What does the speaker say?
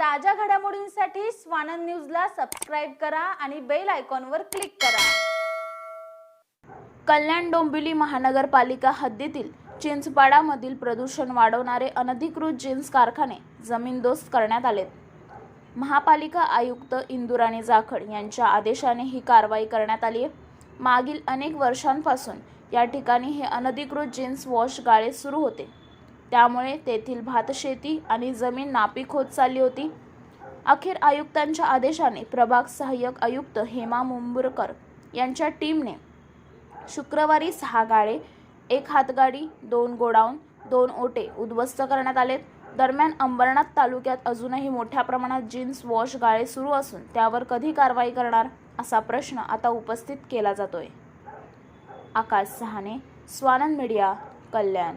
ताज्या घडामोडींसाठी स्वानंद न्यूजला सबस्क्राईब करा आणि बेल आयकॉनवर क्लिक करा. कल्याण डोंबिवली महानगरपालिका हद्दीतील चिंचपाडामधील प्रदूषण वाढवणारे अनधिकृत जीन्स कारखाने जमीनदोस्त करण्यात आलेत. महापालिका आयुक्त इंदुराणी जाखड यांच्या आदेशाने ही कारवाई करण्यात आली आहे. मागील अनेक वर्षांपासून या ठिकाणी हे अनधिकृत जीन्स वॉश गाळे सुरू होते. त्यामुळे तेथील भातशेती आणि जमीन नापीक होत चालली होती. अखेर आयुक्तांच्या आदेशाने प्रभाग सहाय्यक आयुक्त हेमा मुंबुरकर यांच्या टीमने शुक्रवारी सहा गाळे एक हातगाडी दोन गोडाऊन दोन ओटे उद्ध्वस्त करण्यात आलेत. दरम्यान अंबरनाथ तालुक्यात अजूनही मोठ्या प्रमाणात जीन्स वॉश गाळे सुरू असून त्यावर कधी कारवाई करणार असा प्रश्न आता उपस्थित केला जातोय. आकाश सहाने स्वानंद मीडिया कल्याण.